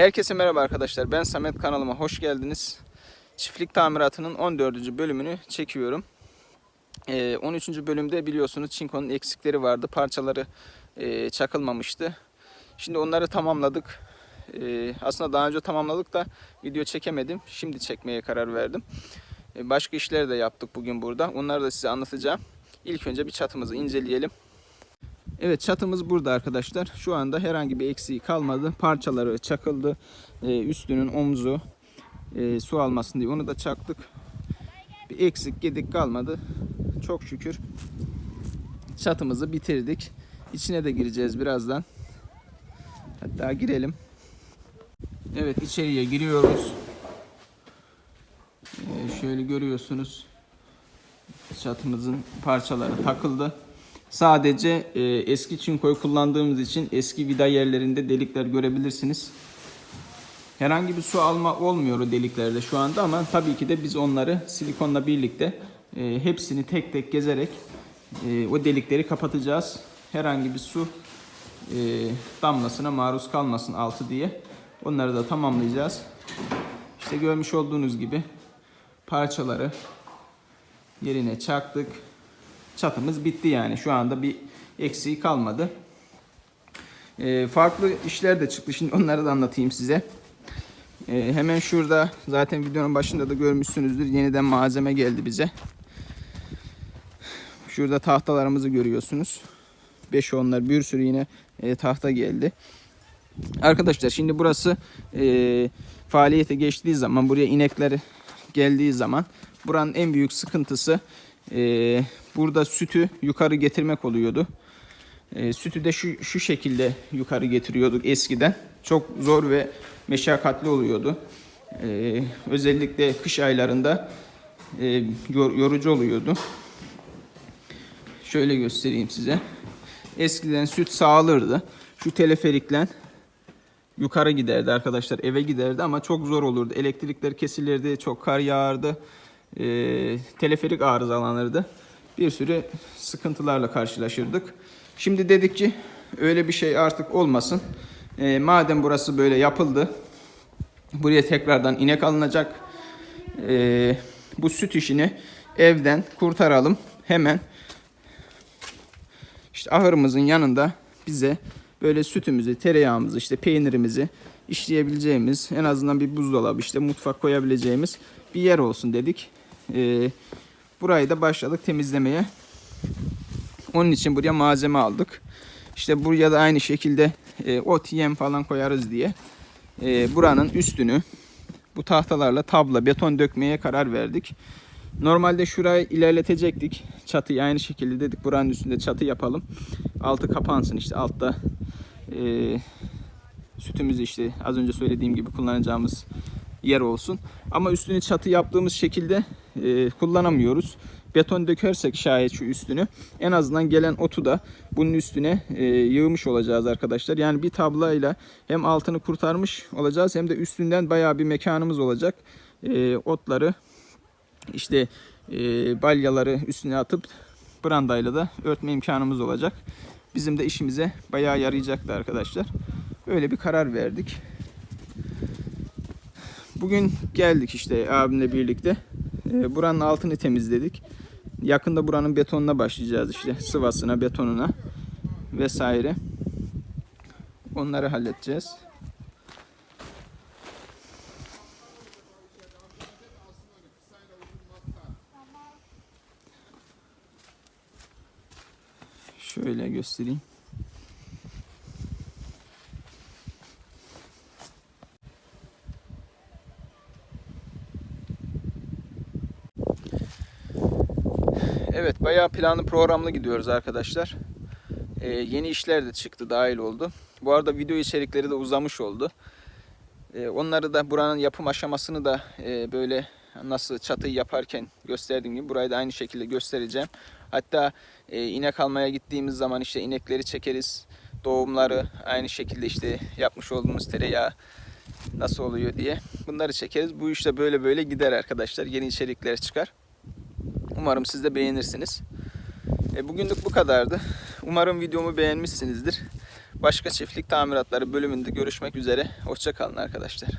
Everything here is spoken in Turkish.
Herkese merhaba arkadaşlar. Ben Samet kanalıma hoş geldiniz. Çiftlik tamiratının 14. bölümünü çekiyorum. Ee, 13. bölümde biliyorsunuz çinkonun eksikleri vardı. Parçaları e, çakılmamıştı. Şimdi onları tamamladık. Ee, aslında daha önce tamamladık da video çekemedim. Şimdi çekmeye karar verdim. Ee, başka işler de yaptık bugün burada. Onları da size anlatacağım. İlk önce bir çatımızı inceleyelim. Evet çatımız burada arkadaşlar. Şu anda herhangi bir eksiği kalmadı. Parçaları çakıldı. Ee, üstünün omzu e, su almasın diye onu da çaktık. Bir eksik gedik kalmadı. Çok şükür çatımızı bitirdik. İçine de gireceğiz birazdan. Hatta girelim. Evet içeriye giriyoruz. Ee, şöyle görüyorsunuz. Çatımızın parçaları takıldı. Sadece e, eski çinkoyu kullandığımız için eski vida yerlerinde delikler görebilirsiniz. Herhangi bir su alma olmuyor deliklerde şu anda ama tabii ki de biz onları silikonla birlikte e, hepsini tek tek gezerek e, o delikleri kapatacağız. Herhangi bir su e, damlasına maruz kalmasın altı diye. Onları da tamamlayacağız. İşte görmüş olduğunuz gibi parçaları yerine çaktık çatımız bitti yani. Şu anda bir eksiği kalmadı. Ee, farklı işler de çıktı. Şimdi onları da anlatayım size. Ee, hemen şurada zaten videonun başında da görmüşsünüzdür. Yeniden malzeme geldi bize. Şurada tahtalarımızı görüyorsunuz. 5 onlar bir sürü yine e, tahta geldi. Arkadaşlar şimdi burası e, faaliyete geçtiği zaman buraya inekler geldiği zaman buranın en büyük sıkıntısı e, burada sütü yukarı getirmek oluyordu. E, sütü de şu, şu şekilde yukarı getiriyorduk eskiden. Çok zor ve meşakkatli oluyordu. E, özellikle kış aylarında e, yor, yorucu oluyordu. Şöyle göstereyim size. Eskiden süt sağılırdı. Şu teleferikle yukarı giderdi arkadaşlar. Eve giderdi ama çok zor olurdu. Elektrikler kesilirdi. Çok kar yağardı. E, teleferik arızalanırdı. Bir sürü sıkıntılarla karşılaşırdık. Şimdi dedik ki öyle bir şey artık olmasın. E, madem burası böyle yapıldı. Buraya tekrardan inek alınacak. E, bu süt işini evden kurtaralım. Hemen işte ahırımızın yanında bize böyle sütümüzü, tereyağımızı, işte peynirimizi işleyebileceğimiz, en azından bir buzdolabı, işte mutfak koyabileceğimiz bir yer olsun dedik. Ee, burayı da başladık temizlemeye. Onun için buraya malzeme aldık. İşte buraya da aynı şekilde e, ot, yem falan koyarız diye e, buranın üstünü bu tahtalarla tabla, beton dökmeye karar verdik. Normalde şurayı ilerletecektik. Çatıyı aynı şekilde dedik buranın üstünde çatı yapalım. Altı kapansın işte altta e, sütümüzü işte az önce söylediğim gibi kullanacağımız yer olsun. Ama üstünü çatı yaptığımız şekilde e, kullanamıyoruz. Beton dökersek şayet şu üstünü en azından gelen otu da bunun üstüne e, yığmış olacağız arkadaşlar. Yani bir tablayla hem altını kurtarmış olacağız hem de üstünden bayağı bir mekanımız olacak. E, otları işte e, balyaları üstüne atıp brandayla da örtme imkanımız olacak. Bizim de işimize bayağı yarayacaktı arkadaşlar. Öyle bir karar verdik. Bugün geldik işte abimle birlikte. E, buranın altını temizledik. Yakında buranın betonuna başlayacağız işte sıvasına, betonuna vesaire. Onları halledeceğiz. Şöyle göstereyim. Evet bayağı planlı programlı gidiyoruz arkadaşlar. Ee, yeni işler de çıktı dahil oldu. Bu arada video içerikleri de uzamış oldu. Ee, onları da buranın yapım aşamasını da e, böyle nasıl çatıyı yaparken gösterdiğim gibi burayı da aynı şekilde göstereceğim. Hatta e, inek almaya gittiğimiz zaman işte inekleri çekeriz. Doğumları aynı şekilde işte yapmış olduğumuz tereyağı nasıl oluyor diye bunları çekeriz. Bu işte böyle böyle gider arkadaşlar. Yeni içerikler çıkar. Umarım siz de beğenirsiniz. E, bugünlük bu kadardı. Umarım videomu beğenmişsinizdir. Başka çiftlik tamiratları bölümünde görüşmek üzere. Hoşçakalın arkadaşlar.